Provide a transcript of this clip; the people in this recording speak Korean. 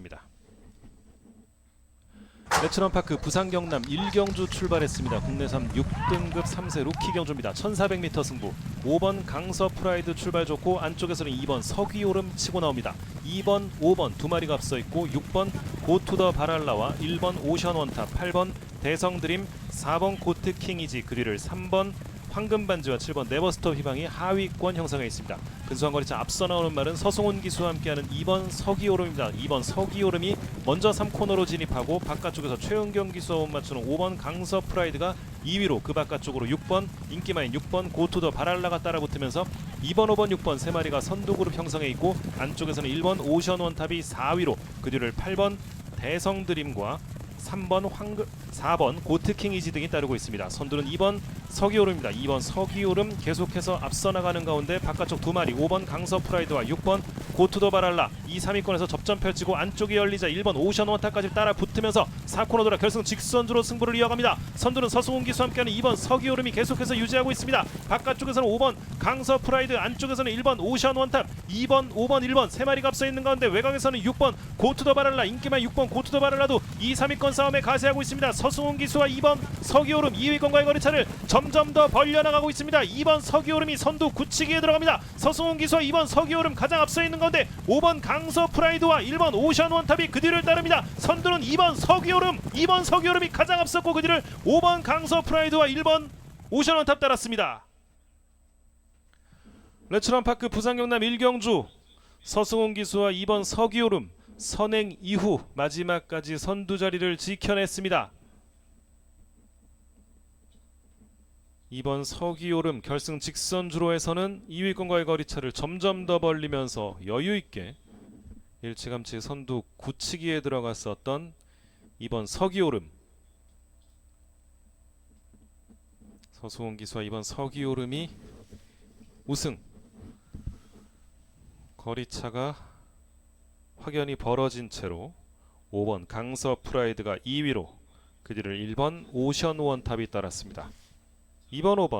시작합니다. 레츠런파크 부산 경남 1경주 출발했습니다. 국내산 6등급 3세 루키 경주입니다. 1400m 승부. 5번 강서 프라이드 출발 좋고 안쪽에서는 2번 서귀오름 치고 나옵니다. 2번, 5번 두 마리가 앞서 있고 6번 고투더 바랄라와 1번 오션 원탑, 8번 대성드림, 4번 고트 킹이지 그 뒤를 3번 황금 반지와 7번 네버스톱 희망이 하위권 형성해 있습니다. 근소한 거리차 앞서 나오는 말은 서승훈 기수와 함께하는 2번 서기오름입니다. 2번 서기오름이 먼저 3코너로 진입하고 바깥쪽에서 최은경 기수와 못 맞추는 5번 강서 프라이드가 2위로 그 바깥쪽으로 6번 인기마인 6번 고투더 바랄라가 따라붙으면서 2번 5번 6번 세 마리가 선두그룹 형성해 있고 안쪽에서는 1번 오션 원탑이 4위로 그 뒤를 8번 대성드림과 3번 황금 4번 고트킹 이지 등이 따르고 있습니다. 선두는 2번 서기오름입니다. 2번 서기오름 계속해서 앞서 나가는 가운데 바깥쪽 두 마리 5번 강서 프라이드와 6번 고투더 바랄라 2, 3위권에서 접전 펼치고 안쪽이 열리자 1번 오션 원타까지 따라 붙으면서 4코너 돌아 결승 직선주로 승부를 이어갑니다. 선두는 서승훈 기수와 함께하는 2번 서기오름이 계속해서 유지하고 있습니다. 바깥쪽에서는 5번 강서 프라이드 안쪽에서는 1번 오션 원탑 2번 5번 1번 세 마리가 앞서 있는 가운데 외곽에서는 6번 고투더 바랄라 인기만 6번 고투더 바랄라도 2, 3위권 싸움에 가세하고 있습니다. 서승훈 기수와 2번 서기오름 2위권과의 거리차를 점점 더 벌려나가고 있습니다. 2번 서기오름이 선두 굳히기에 들어갑니다. 서승훈 기수와 2번 서기오름 가장 앞서 있는 가운데 5번 강서 프라이드와 1번 오션 원탑이 그 뒤를 따릅니다. 선두는 2번 서기오름 2번 서기오름이 가장 앞섰고 그 뒤를 5번 강서 프라이드와 1번 오션 원탑 따랐습니다. 레츠런파크 부산 경남 1경주 서승훈 기수와 2번 서기오름 선행 이후 마지막까지 선두 자리를 지켜냈습니다. 2번 서기오름 결승 직선 주로에서는 2위권과의 거리차를 점점 더 벌리면서 여유 있게 일찌감치 선두 굳히기에 들어갔었던 2번 서기오름 서수원 기수와 2번 서기오름이 우승 거리차가 확연히 벌어진 채로 5번 강서 프라이드가 2위로 그 뒤를 1번 오션 원탑이 따랐습니다. 2번 5번